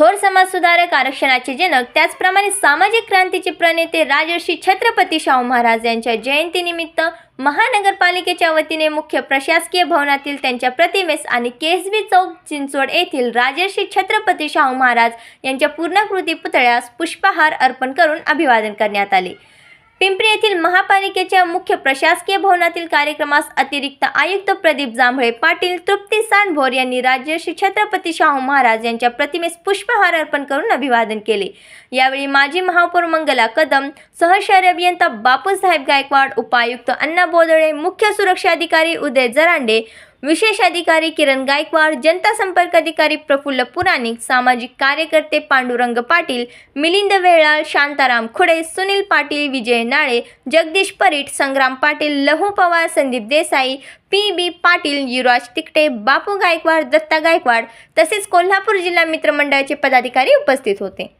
थोर समाजसुधारक आरक्षणाचे जनक त्याचप्रमाणे सामाजिक क्रांतीचे प्रणेते राजर्षी छत्रपती शाहू महाराज यांच्या जयंतीनिमित्त महानगरपालिकेच्या वतीने मुख्य प्रशासकीय भवनातील त्यांच्या प्रतिमेस आणि केसबी चौक चिंचवड येथील राजर्षी छत्रपती शाहू महाराज यांच्या पूर्णाकृती पुतळ्यास पुष्पहार अर्पण करून अभिवादन करण्यात आले. पिंपरी येथील महापालिकेच्या मुख्य प्रशासकीय भवनातील कार्यक्रमास अतिरिक्त आयुक्त प्रदीप जांभळे पाटील तृप्ती सांडभोर यांनी राजर्षी छत्रपती शाहू महाराज यांच्या प्रतिमेस पुष्पहार अर्पण करून अभिवादन केले. यावेळी माजी महापौर मंगला कदम सहशहर अभियंता बापूसाहेब गायकवाड उपायुक्त अण्णा बोदळे मुख्य सुरक्षा अधिकारी उदय जरांडे विशेष अधिकारी किरण गायकवाड जनता संपर्क अधिकारी प्रफुल्ल पुराणिक सामाजिक कार्यकर्ते पांडुरंग पाटील मिलिंद वेळाळ शांताराम खुडे सुनील पाटील विजय नाळे जगदीश परीट संग्राम पाटील लहू पवार संदीप देसाई पी बी पाटील युवराज तिकटे बापू गायकवाड दत्ता गायकवाड तसेच कोल्हापूर जिल्हा मित्रमंडळाचे पदाधिकारी उपस्थित होते.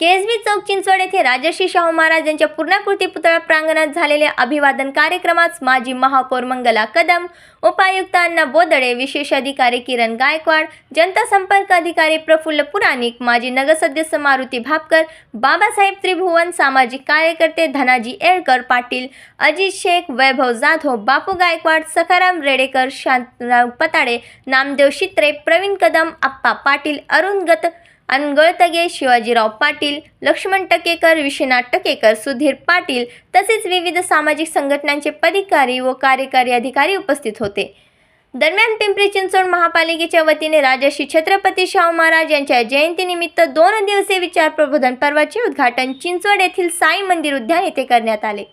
केसबी चौक चिंचवड येथे राजर्षी शाहू महाराज यांच्या पूर्णाकृती पुतळा प्रांगणात झालेल्या अभिवादन कार्यक्रमात माजी महापौर मंगला कदम उपायुक्त अण्णा बोदडे विशेष अधिकारी किरण गायकवाड जनता संपर्क अधिकारी प्रफुल्ल पुराणिक माजी नगरसदस्य मारुती भापकर बाबासाहेब त्रिभुवन सामाजिक कार्यकर्ते धनाजी एळकर पाटील अजित शेख वैभव जाधव बापू गायकवाड सखाराम रेडेकर शांतराव पताडे नामदेव शित्रे प्रवीण कदम आप्पा पाटील अरुण गत अनगळतगे शिवाजीराव पाटील लक्ष्मण टकेकर विश्वनाथ टकेकर सुधीर पाटील तसेच विविध सामाजिक संघटनांचे पदाधिकारी व कार्यकारी अधिकारी उपस्थित होते. दरम्यान पिंपरी चिंचवड महापालिकेच्या वतीने राजर्षी छत्रपती शाहू महाराज यांच्या जयंतीनिमित्त दोन दिवसीय विचार प्रबोधन पर्वाचे उद्घाटन चिंचवड येथील साई मंदिर उद्यान येथे करण्यात आले.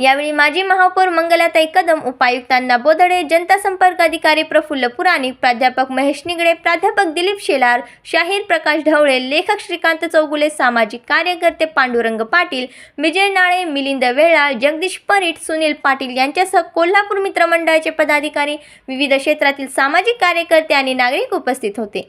यावेळी माजी महापौर मंगलाताई कदम उपायुक्तांना बोधडे जनता संपर्क अधिकारी प्रफुल्ल पुराणिक प्राध्यापक महेश निगडे प्राध्यापक दिलीप शेलार शाहीर प्रकाश ढवळे लेखक श्रीकांत चौगुले सामाजिक कार्यकर्ते पांडुरंग पाटील विजय नाळे मिलिंद वेळाळ जगदीश परीट सुनील पाटील यांच्यासह कोल्हापूर मित्रमंडळाचे पदाधिकारी विविध क्षेत्रातील सामाजिक कार्यकर्ते आणि नागरिक उपस्थित होते.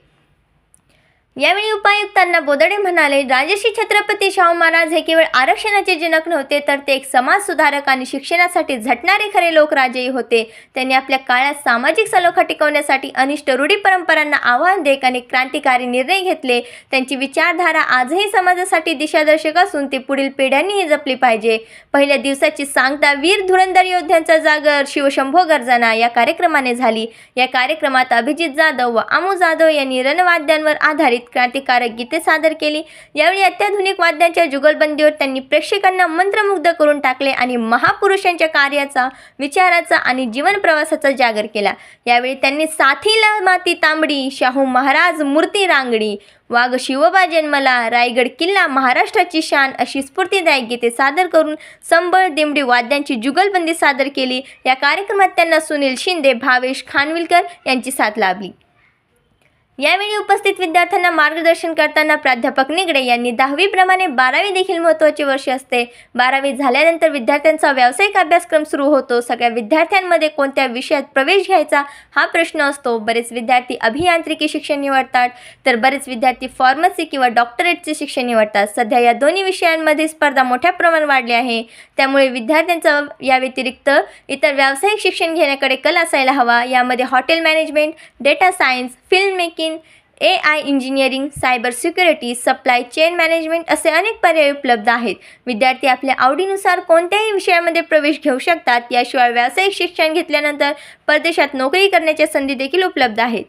यावेळी उपायुक्तांना बोदडे म्हणाले राजश्री छत्रपती शाहू महाराज हे केवळ आरक्षणाचे जनक नव्हते तर ते एक समाज सुधारक आणि शिक्षणासाठी झटणारे खरे लोकराजेही होते. त्यांनी आपल्या काळात सामाजिक सलोखा टिकवण्यासाठी अनिष्ट रूढी परंपरांना आव्हान देत अनेक क्रांतिकारी निर्णय घेतले. त्यांची विचारधारा आजही समाजासाठी दिशादर्शक असून ती पुढील पिढ्यांनीही जपली पाहिजे. पहिल्या दिवसाची सांगता वीर धुरंधर योद्ध्यांचा जागर शिवशंभो गर्जना या कार्यक्रमाने झाली. या कार्यक्रमात अभिजित जाधव व आमू जाधव यांनी रणवाद्यांवर आधारित क्रांतिकारक गीते सादर केली. यावेळी अत्याधुनिक वाद्यांच्या जुगलबंदीवर त्यांनी प्रेक्षकांना मंत्रमुग्ध करून टाकले आणि महापुरुषांच्या कार्याचा विचाराचा आणि जीवन प्रवासाचा जागर केला. यावेळी त्यांनी साथीला माती तांबडी शाहू महाराज मूर्ती रांगडी वाघ शिवबा जन्मला रायगड किल्ला महाराष्ट्राची शान अशी स्फूर्तीदायक गीते सादर करून संबळ दिमडी वाद्यांची जुगलबंदी सादर केली. या कार्यक्रमात त्यांना सुनील शिंदे भावेश खानविलकर यांची साथ लाभली. यावेळी उपस्थित विद्यार्थ्यांना मार्गदर्शन करताना प्राध्यापक निगडे यांनी दहावीप्रमाणे बारावी देखील महत्त्वाचे वर्ष असते. बारावी झाल्यानंतर विद्यार्थ्यांचा व्यावसायिक अभ्यासक्रम सुरू होतो. सगळ्या विद्यार्थ्यांमध्ये कोणत्या विषयात प्रवेश घ्यायचा हा प्रश्न असतो. बरेच विद्यार्थी अभियांत्रिकी शिक्षण निवडतात. तर बरेच विद्यार्थी फार्मसी किंवा डॉक्टरेटचे शिक्षण निवडतात. सध्या या दोन्ही विषयांमध्ये स्पर्धा मोठ्या प्रमाणात वाढली आहे. त्यामुळे विद्यार्थ्यांचा या व्यतिरिक्त इतर व्यावसायिक शिक्षण घेण्याकडे कल असायला हवा. यामध्ये hotel management data science film making A I engineering cyber security supply chain management असे अनेक पर्याय उपलब्ध आहेत. विद्यार्थी आपल्या आवडीनुसार कोणत्याही विषयामध्ये प्रवेश घेऊ शकतात. याशिवाय व्यावसायिक शिक्षण घेतल्यानंतर परदेशात नोकरी करण्याच्या संधी देखील उपलब्ध आहेत.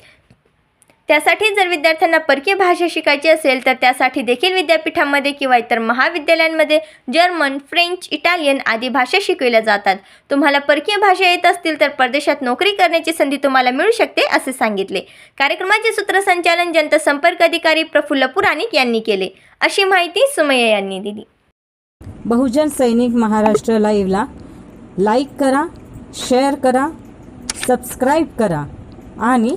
त्यासाठी जर विद्यार्थ्यांना परकीय भाषा शिकायची असेल तर त्यासाठी देखील विद्यापीठांमध्ये किंवा इतर महाविद्यालयांमध्ये जर्मन फ्रेंच इटालियन आदी भाषा शिकविल्या जातात. तुम्हाला परकीय भाषा येत असतील तर परदेशात नोकरी करण्याची संधी तुम्हाला मिळू शकते असे सांगितले. कार्यक्रमाचे सूत्रसंचालन जनता संपर्क अधिकारी प्रफुल्ल पुराणिक यांनी केले. अशी माहिती सुमय्या यांनी दिली. बहुजन सैनिक महाराष्ट्र लाईव्हला लाईक करा शेअर करा सबस्क्राईब करा आणि